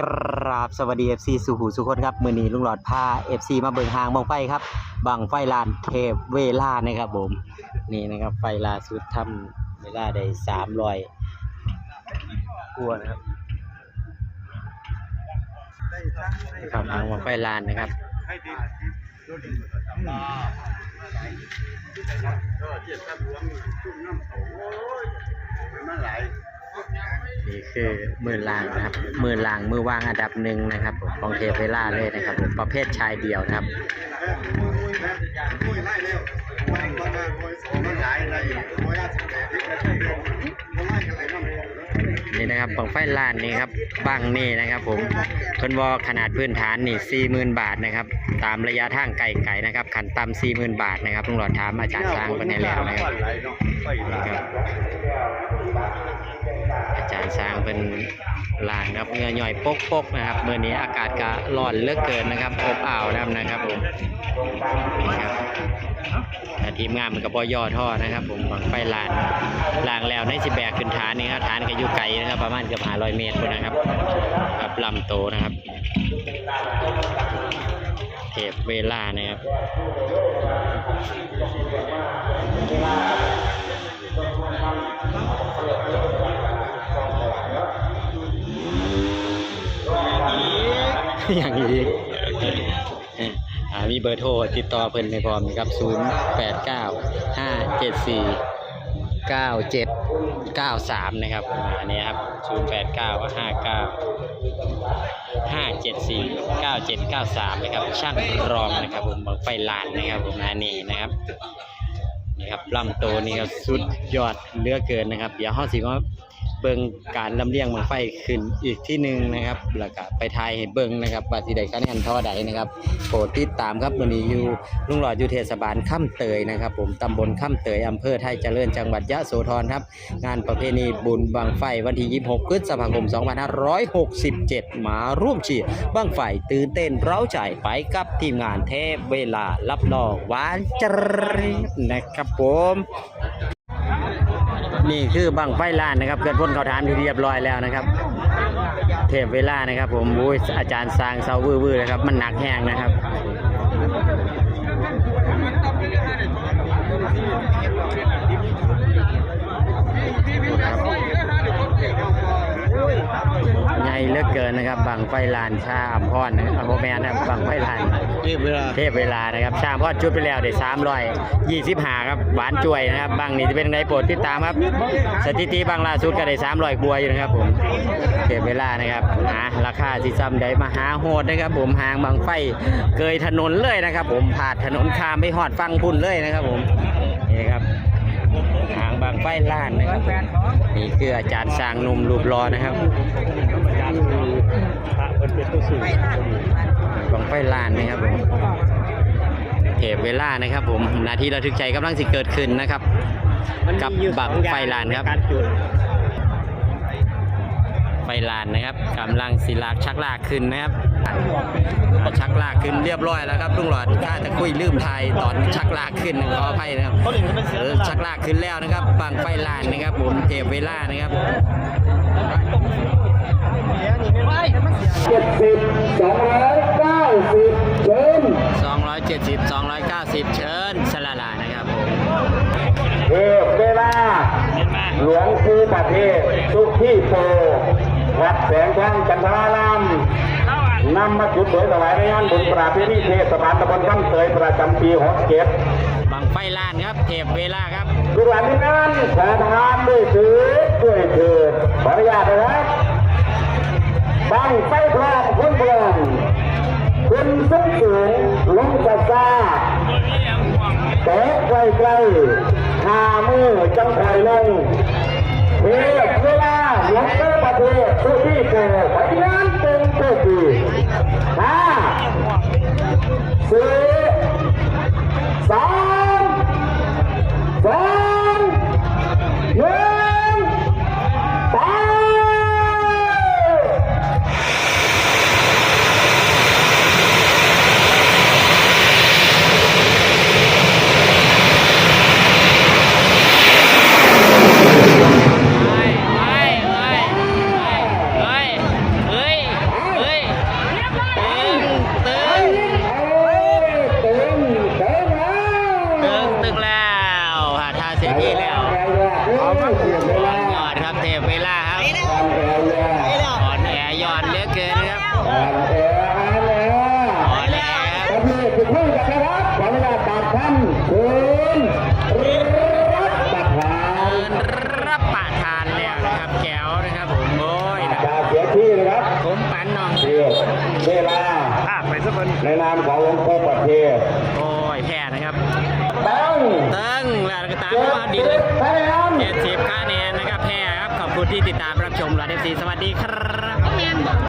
กราบสวัสดี FC สุหูสุคนครับมือนี้ลุงหลอดพา FC มาเบิ่งหางบังไฟครับบังไฟลานเทพเวลานะครับผมนี่นะครับไฟลาสุดทำเวลาได้สามรอยกลัวนะครับครับหางบังไฟลานนะครับนี่ นี่คือมือลางนะครับ มือลางมือวางอันดับหนึ่งนะครับผมของเทเวล่าเลยนะครับผมประเภทชายเดี่ยวนะครับนี่นะครับบังไฟล้านนี่ครับบังนี่นะครับ ผมเพิ่นวอขนาดพื้นฐานนี่สี่หมื่นบาทนะครับ ตามระยะทางไกลๆนะครับขันต่ำสี่หมื่นบาทนะครับลุงหลอดถามอาจารย์สร้างเพิ่นให้แล้วนะครับนี่ครับอาจารย์สร้างเป็นลานครับเหงื่อหย่อยปกๆนะครับเมื่อนี้อากาศก็ร้อนเหลือกเกินนะครับอบอ้าวนะครับนะครับผมนี่ครับแต่ทีมงานมันก็บอย่อท่อนะครับ ผมบังไฟลานลางแล้วในสิแบกขึ้นฐานนี่ครับฐานก็อยู่ไกลนะครับ ประมาณเกือบ500เมตรพุ่นนะครับครับลำโตนะครับ เทปเวลานะครับอย่างนี้มีเบอร์โทรติดต่อเพิ่นในพร้อมนะครับ 0 8 9 5 7 4 9 7 9 3 นะครับอันนี้ครับ 089 59 574 9 7 9 3 นะครับ ช่างรองนะครับผมบังไฟลานนะครับผมนานี่นะครับนี่ครับลำโตวนี่ครับสุดยอดเลือเกินนะครับ เดี๋ยวเฮาสิมา เบิ่งการลำเลียงบังไฟขึ้นอีกที่หนึ่งนะครับแล้วก็ไปทายให้เบิ่งนะครับว่าสิได้คะแนนเท่าใดนะครับโปรดติดตามครับวันนี้อยู่ลุงหลอดอยู่เทศบาลค่ำเตยนะครับ ผมตำบลค่ำเตยอำเภอไทยเจริญจังหวัดยะโสธรครับ งานประเพณีบุญบังไฟวันที่ 26พฤษภาคม 2567 มาร่วมเชียร์บังไฟตื่นเต้นเร้าใจไปกับทีมงานเทพเวลารับรองหวานจริญนะครับผม นี่คือบังไฟล้านนะครับ เกิดพ้นเขาถามที่เรียบร้อยแล้วนะครับ เทพเวลานะครับ ผมโอ้ยอาจารย์สร้างเสาบื้อๆนะครับ มันหนักแห้งนะครับ เหลือเกินนะครับบังไฟลานชาอัมพรนะครับโมแมนนะครับบังไฟลาน เรียบเวลาเทพเวลานะครับ ชามพอดชุดไปแล้วได้สามร้อยยี่สิบหาครับ หวานจ่วยนะครับบางนี่จะเป็นไงโปรดติดตามครับ สถิติบางล่าสุดก็ได้สามร้อยกว่าอยู่นะครับผมเทพเวลานะครับหาราคาที่ซ้ำได้มาหาโหดนะครับ ผมหางบางไฟเกยถนนเลยนะครับ ผมผ่านถนนคามไปหอดฟังพุ่นเลยนะครับ ผมนี่ครับหางบางไฟล้านนะครับผมนี่คืออาจารย์สร้างหนุ่มรูปรอนะครับ บังไฟลานนะครับผมเทปเวลานะครับ ผมนาทีระทึกใจกำลังสิเกิดขึ้นนะครับ กับบังไฟลานครับ ไฟลานนะครับกำลังศิลากชักลากขึ้นนะครับอ่าชักลากขึ้นเรียบร้อยแล้วครับลุงหลอดถ้าจะคุยลืมไทยตอนชักลากขึ้นขออภัยนะครับเออชักลากขึ้นแล้วนะครับบังไฟลานนะครับ ผมเทปเวลานะครับ เจ็ดสิบสองร้อยเก้าสิบเชิญ270 290 เชิญสลาลานะครับผมเทพเวลาหลวงปู่ประเทศสุขีโปวัดแสงทองจันทรารามนำมาจุดโดยถวายในงานบุญประเพณีเทศบาลตำบลบ้านเตยประจำปีหกเจ็ดบังไฟล้านครับ เทปเวลาครับทุกวันที่นั้นขอทานด้วยถือด้วยเถิดขออนุญาตนะครับ บังไฟทองคนเบืองคุณสูงสูงลงซาซาเตะไกลไกลหามือจังไครลงเพื่อเวลาหลวงพ่อประเทศทุกที่เกิดปฏิญาณเป็นเพื่อดีห้าสี่ คนในนามของหลวงพ่อประเทศโอ้ยแพ้นะครับตั้งตึ้งแล้วก็ตามเจ็มาดดีสิเลยบคะแนนเจ็ดสิบคะแนนนะครับแพ้ครับขอบคุณที่ติดตามรับชมเราเดฟซีสวัสดีครับ